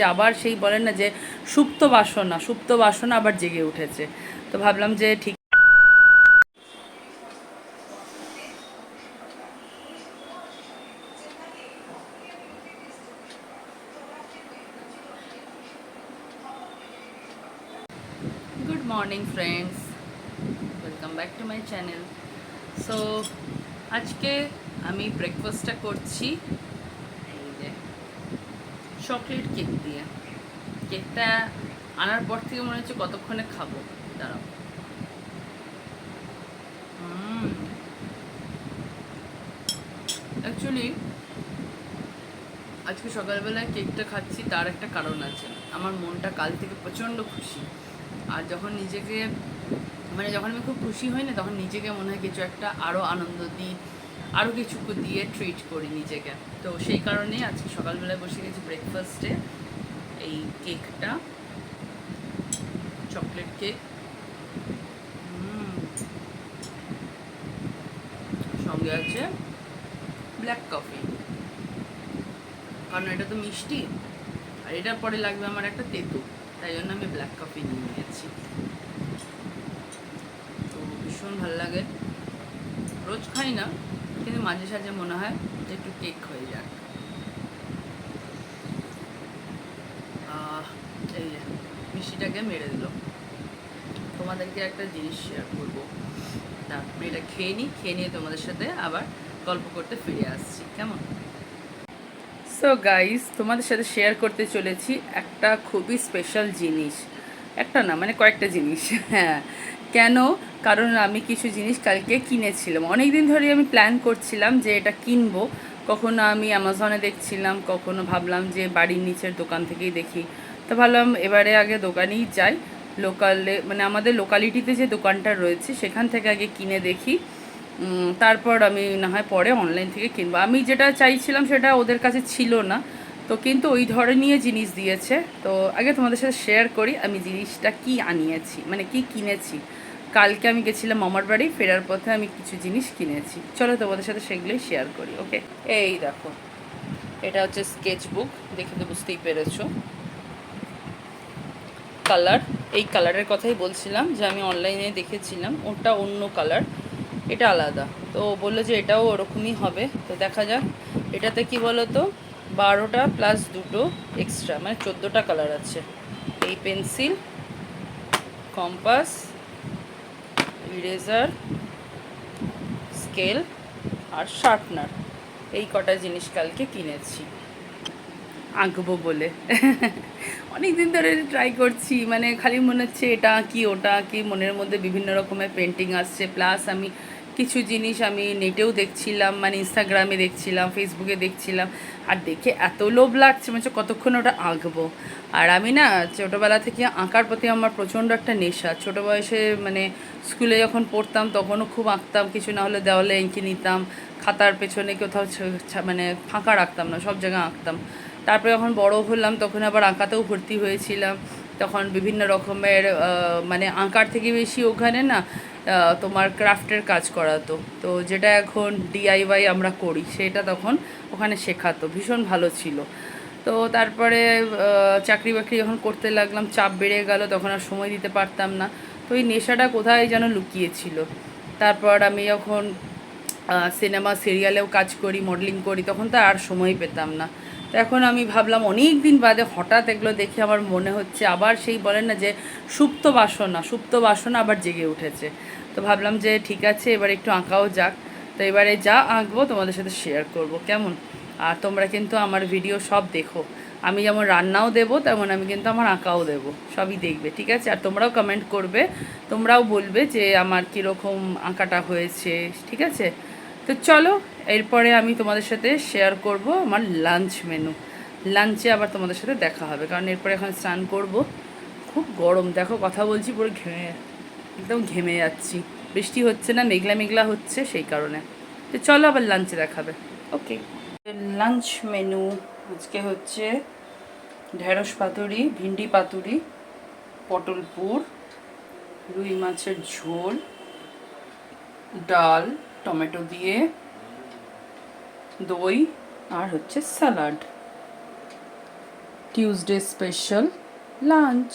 হচ্ছে আবার সেই বলেন না যে সুপ্ত বাসনা সুপ্ত বাসনা আবার জেগে উঠেছে। তো ভাবলাম যে ঠিক good morning friends welcome back to my channel so আজকে আমি ব্রেকফাস্টটা করছি। চকলেট কেক দিয়ে। কেকটা আনার পর থেকে মনে হচ্ছে কতক্ষণে খাব। দাঁড়াও। অ্যাকচুয়ালি আজকে সকালবেলায় কেকটা খাচ্ছি, তার একটা কারণ আছে। আমার মনটা কাল থেকে প্রচণ্ড খুশি। আর যখন নিজেকে মানে যখন আমি খুব খুশি হই না, তখন নিজেকে মনে হয় কিছু একটা আরও আনন্দ দিই। আরও কিছু দিয়ে ট্রিট করি নিজেকে। তো সেই কারণেই আজকে সকালবেলায় বসে গেছি ব্রেকফাস্টে এই কেকটা চকলেট কেক সঙ্গে আছে ব্ল্যাক কফি কারণ এটা তো মিষ্টি। আর এটার পরে লাগবে আমার একটা তেঁতু। তাই জন্য আমি ব্ল্যাক কফি নিয়ে নিয়েছি। তো ভীষণ ভালো লাগে। রোজ খাই না। কিন্তু মাঝে সাঝে মনে হয় যে একটু কেক হয়ে যাক। এই মিষ্টিটাকে মেরে দিল। তোমাদেরকে একটা জিনিস শেয়ার করব। আমি এটা খেয়ে নিই খেয়ে নিয়ে তোমাদের সাথে আবার গল্প করতে ফিরে আসছি, কেমন? সো গাইস তোমাদের সাথে শেয়ার করতে চলেছি একটা খুবই স্পেশাল জিনিস। একটা না মানে কয়েকটা জিনিস। হ্যাঁ কেন কারণ আমি কিছু জিনিস কালকে কিনেছিলাম। অনেক দিন ধরে আমি প্ল্যান করছিলাম যে এটা কিনবো। কখনো আমি অ্যামাজনে দেখছিলাম, কখনো ভাবলাম যে বাড়ির নিচের দোকান থেকেই দেখি। তো ভাবলাম এবারে আগে দোকানেই যাই। লোকালে মানে আমাদের লোকালিটিতে যে দোকানটা রয়েছে, সেখান থেকে আগে কিনে দেখি। তারপর আমি না হয় পরে অনলাইন থেকে কিনবো। আমি যেটা চাইছিলাম সেটা ওদের কাছে ছিল না। তো কিন্তু ওই ধরনের জিনিস দিয়েছে। তো আগে তোমাদের সাথে শেয়ার করি আমি জিনিসটা কি আনিয়েছি মানে কি কিনেছি। কালকে আমি গেছিলাম মামার বাড়ি, ফেরার পথে আমি কিছু জিনিস কিনেছি। চলো তোমাদের সাথে সেগুলোই শেয়ার করি ওকে এই দেখো, এটা হচ্ছে স্কেচ বুক দেখে তো বুঝতেই পেরেছ। কালার এই কালারের কথাই বলছিলাম যে আমি অনলাইনে দেখেছিলাম, ওটা অন্য কালার এটা আলাদা। তো বলল যে এটাও ওরকমই হবে, তো দেখা যাক, এটাতে কি বলো তো বারোটা প্লাস দুটো এক্সট্রা মানে চোদ্দোটা কালার আছে। এই পেন্সিল কম্পাস ইরেজার স্কেল আর শার্পনার এই কটা জিনিস কালকে কিনেছি। আঁকবো বলে। অনেক দিন ধরে ট্রাই করছি মানে খালি মনে হচ্ছে এটা কি, ওটা কি, মনের মধ্যে বিভিন্ন রকমের পেন্টিং আসছে। প্লাস আমি কিছু জিনিস আমি নেটেও দেখছিলাম মানে ইনস্টাগ্রামে দেখছিলাম ফেসবুকে দেখছিলাম, আর দেখে এত লোভ লাগছে মানে কতক্ষণ ওটা আঁকবো। আর আমি না ছোটোবেলা থেকে আঁকার প্রতি আমার প্রচণ্ড একটা নেশা। ছোটো বয়সে মানে স্কুলে যখন পড়তাম তখনও খুব আঁকতাম, কিছু না হলে দেওয়ালে এঁকে নিতাম, খাতার পেছনে কোথাও মানে ফাঁকা রাখতাম না, সব জায়গায় আঁকতাম। তারপরে যখন বড় হলাম তখন আবার আঁকাতেও ভর্তি হয়েছিলাম। তখন বিভিন্ন রকমের মানে আঁকার থেকে বেশি ওখানে না তোমার ক্রাফটের কাজ করাতো। তো যেটা এখন ডিআইওয়াই আমরা করি, সেটা তখন ওখানে শেখাতো, ভীষণ ভালো ছিল। তো তারপরে চাকরি বাকরি যখন করতে লাগলাম, চাপ বেড়ে গেল, তখন আর সময় দিতে পারতাম না। তো ওই নেশাটা কোথায় যেন লুকিয়েছিল তারপর আমি যখন সিনেমা, সিরিয়ালেও কাজ করি মডেলিং করি, তখন তো আর সময় পেতাম না। তো এখন আমি ভাবলাম অনেক দিন বাদে হঠাৎ এগুলো দেখে আমার মনে হচ্ছে, আবার সেই বলেন না যে সুপ্ত বাসনা সুপ্ত বাসনা আবার জেগে উঠেছে। তো ভাবলাম যে ঠিক আছে, এবার একটু আঁকাও যাক। তো এবারে যা আঁকবো তোমাদের সাথে শেয়ার করব, কেমন? আর তোমরা কিন্তু আমার ভিডিও সব দেখো। আমি যেমন রান্নাও দেবো, তেমন আমি কিন্তু আমার আঁকাও দেবো। সবই দেখবে, ঠিক আছে? আর তোমরাও কমেন্ট করবে, তোমরাও বলবে যে আমার কীরকম আঁকাটা হয়েছে, ঠিক আছে? তো চলো, এরপরে আমি তোমাদের সাথে শেয়ার করব আমার লাঞ্চ মেনু লাঞ্চে আবার তোমাদের সাথে দেখা হবে, কারণ এরপরে এখন স্নান করব। খুব গরম, দেখো কথা বলছি পুরো ঘেমে, একদম ঘেমে যাচ্ছি। বৃষ্টি হচ্ছে না, মেঘলা মেঘলা হচ্ছে সেই কারণে। তো চলো আবার লাঞ্চে দেখাবে ওকে লাঞ্চ মেনু আজকে হচ্ছে ঢেঁড়স পাতুরি, ভিন্ডি পাতুরি, পটল পুর, রুই মাছের ঝোল, ডাল টমেটো দিয়ে দই আর হচ্ছে স্যালাড টিউসডে স্পেশাল লাঞ্চ